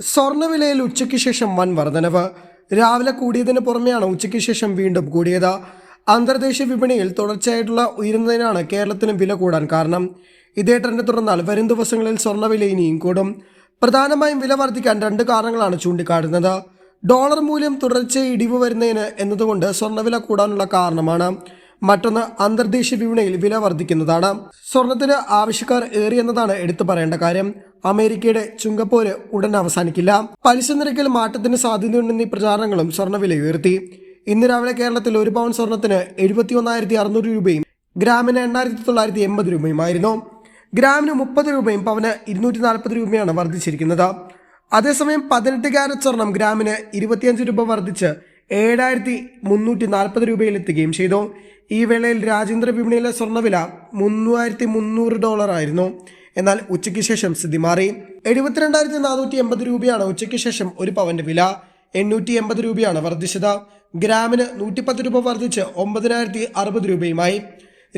സ്വർണവിലയിൽ ഉച്ചയ്ക്ക് ശേഷം വൻ വർധനവ്. രാവിലെ കൂടിയതിന് പുറമെയാണ് ഉച്ചയ്ക്ക് ശേഷം വീണ്ടും കൂടിയത്. അന്തർദേശീയ വിപണിയിൽ തുടർച്ചയായിട്ടുള്ള ഉയരുന്നതിനാണ് കേരളത്തിന് വില കൂടാൻ കാരണം. ഇതേ ട്രെൻഡ് തുടർന്നാൽ വരും ദിവസങ്ങളിൽ സ്വർണവില ഇനിയും കൂടും. പ്രധാനമായും വില വർദ്ധിക്കാൻ രണ്ട് കാരണങ്ങളാണ് ചൂണ്ടിക്കാട്ടുന്നത്. ഡോളർ മൂല്യം തുടർച്ചയായി ഇടിവ് വരുന്നതിന് എന്നതുകൊണ്ട് സ്വർണവില കൂടാനുള്ള കാരണമാണ്. മറ്റൊന്ന് അന്തർദേശീയ വിപണിയിൽ വില വർദ്ധിക്കുന്നതാണ്. സ്വർണത്തിന് ആവശ്യക്കാർ ഏറിയെന്നതാണ് എടുത്തു പറയേണ്ട കാര്യം. അമേരിക്കയുടെ ചുങ്കപ്പോര് ഉടൻ അവസാനിക്കില്ല. പലിശ നിരക്കിൽ മാറ്റത്തിന് സാധ്യതയുണ്ടെന്നീ പ്രചാരണങ്ങളും സ്വർണവില ഉയർത്തി. ഇന്ന് രാവിലെ കേരളത്തിൽ ഒരു പവൻ സ്വർണത്തിന് എഴുപത്തി ഒന്നായിരത്തി അറുന്നൂറ് രൂപയും ഗ്രാമിന് എണ്ണായിരത്തി തൊള്ളായിരത്തി എൺപത് രൂപയുമായിരുന്നു. ഗ്രാമിന് മുപ്പത് രൂപയും പവന് ഇരുന്നൂറ്റി നാൽപ്പത് രൂപയാണ് വർദ്ധിച്ചിരിക്കുന്നത്. അതേസമയം പതിനെട്ട് ക്യാരറ്റ് സ്വർണം ഗ്രാമിന് ഇരുപത്തിയഞ്ച് രൂപ വർദ്ധിച്ച് ഏഴായിരത്തി മുന്നൂറ്റി നാൽപ്പത് രൂപയിലെത്തുകയും ചെയ്തു. ഈ വേളയിൽ രാജ്യാന്തര വിപണിയിലെ സ്വർണവില മൂവായിരത്തി മുന്നൂറ് ഡോളർ ആയിരുന്നു. എന്നാൽ ഉച്ചയ്ക്ക് ശേഷം സ്ഥിതി മാറി. എഴുപത്തിരണ്ടായിരത്തി നാനൂറ്റി എൺപത് രൂപയാണ് ഉച്ചയ്ക്ക് ശേഷം ഒരു പവന്റെ വില. എണ്ണൂറ്റി എൺപത് രൂപയാണ് വർദ്ധിച്ചത്. ഗ്രാമിന് നൂറ്റിപ്പത്ത് രൂപ വർദ്ധിച്ച് ഒമ്പതിനായിരത്തി അറുപത് രൂപയുമായി.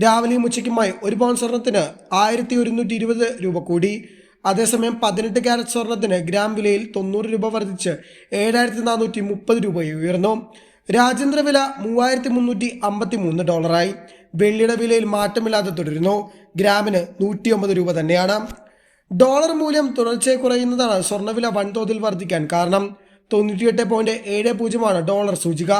രാവിലെയും ഉച്ചയ്ക്കുമായി ഒരു പവൻ സ്വർണത്തിന് ആയിരത്തി ഒരുന്നൂറ്റി ഇരുപത് രൂപ കൂടി. അതേസമയം പതിനെട്ട് ക്യാരറ്റ് സ്വർണത്തിന് ഗ്രാം വിലയിൽ തൊണ്ണൂറ് രൂപ വർദ്ധിച്ച് ഏഴായിരത്തി നാനൂറ്റി മുപ്പത് രൂപ ഉയർന്നു. രാജ്യാന്തര വില മൂവായിരത്തി മുന്നൂറ്റി അമ്പത്തി മൂന്ന് ഡോളറായി. വെള്ളിയുടെ വിലയിൽ മാറ്റമില്ലാതെ തുടരുന്നു. ഗ്രാമിന് നൂറ്റിയൊമ്പത് രൂപ തന്നെയാണ്. ഡോളർ മൂല്യം തുടർച്ചയായി കുറയുന്നതാണ് സ്വർണവില വൻതോതിൽ വർദ്ധിക്കാൻ കാരണം. തൊണ്ണൂറ്റിയെട്ട് പോയിന്റ് ഏഴ് പൂജ്യമാണ് ഡോളർ സൂചിക.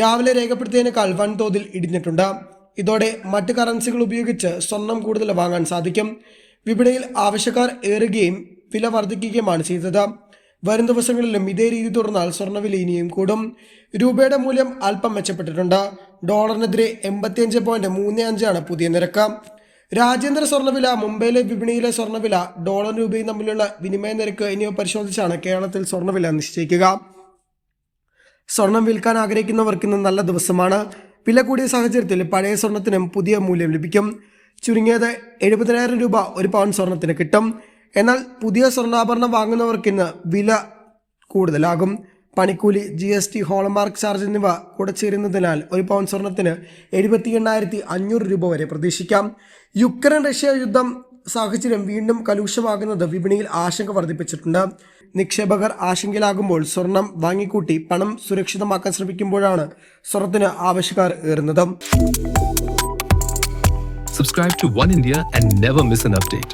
രാവിലെ രേഖപ്പെടുത്തിയതിനേക്കാൾ വൻതോതിൽ ഇടിഞ്ഞിട്ടുണ്ട്. ഇതോടെ മറ്റ് കറൻസികൾ ഉപയോഗിച്ച് സ്വർണം കൂടുതൽ വാങ്ങാൻ സാധിക്കും. വിപണിയിൽ ആവശ്യക്കാർ ഏറുകയും വില വർദ്ധിക്കുകയുമാണ് ചെയ്തത്. വരും ദിവസങ്ങളിലും ഇതേ രീതി തുടർന്നാൽ സ്വർണവില ഇനിയും കൂടും. രൂപയുടെ മൂല്യം അല്പം മെച്ചപ്പെട്ടിട്ടുണ്ട്. ഡോളറിനെതിരെ എൺപത്തിയഞ്ച് പോയിന്റ് മൂന്ന് അഞ്ചാണ് പുതിയ നിരക്ക്. രാജ്യാന്തര സ്വർണവില മുംബൈയിലെ വിപണിയിലെ സ്വർണവില ഡോളർ രൂപയും തമ്മിലുള്ള വിനിമയ നിരക്ക് എന്നിവ പരിശോധിച്ചാണ് കേരളത്തിൽ സ്വർണവില നിശ്ചയിക്കുക. സ്വർണം വിൽക്കാൻ ആഗ്രഹിക്കുന്നവർക്ക് ഇന്ന് നല്ല ദിവസമാണ്. വില കൂടിയ സാഹചര്യത്തിൽ പഴയ സ്വർണത്തിനും പുതിയ മൂല്യം ലഭിക്കും. ചുരുങ്ങിയത് എഴുപതിനായിരം രൂപ ഒരു പവൻ സ്വർണത്തിന് കിട്ടും. എന്നാൽ പുതിയ സ്വർണാഭരണം വാങ്ങുന്നവർക്ക് ഇന്ന് വില കൂടുതലാകും. പണിക്കൂലി G S T hallmark charge എന്നിവ കൂടെ ചേരുന്നതിനാൽ ഒരു പവൻ സ്വർണത്തിന് എഴുപത്തി എണ്ണായിരത്തി അഞ്ഞൂറ് രൂപ വരെ പ്രതീക്ഷിക്കാം. യുക്രൈൻ റഷ്യ യുദ്ധം സാഹചര്യം വീണ്ടും കലുഷമാകുന്നത് വിപണിയിൽ ആശങ്ക വർദ്ധിപ്പിച്ചിട്ടുണ്ട്. നിക്ഷേപകർ ആശങ്കയിലാകുമ്പോൾ സ്വർണം വാങ്ങിക്കൂട്ടി പണം സുരക്ഷിതമാക്കാൻ ശ്രമിക്കുമ്പോഴാണ് സ്വർണത്തിന് ആവശ്യക്കാർ ഏറുന്നത്. Subscribe to One India and never miss an update.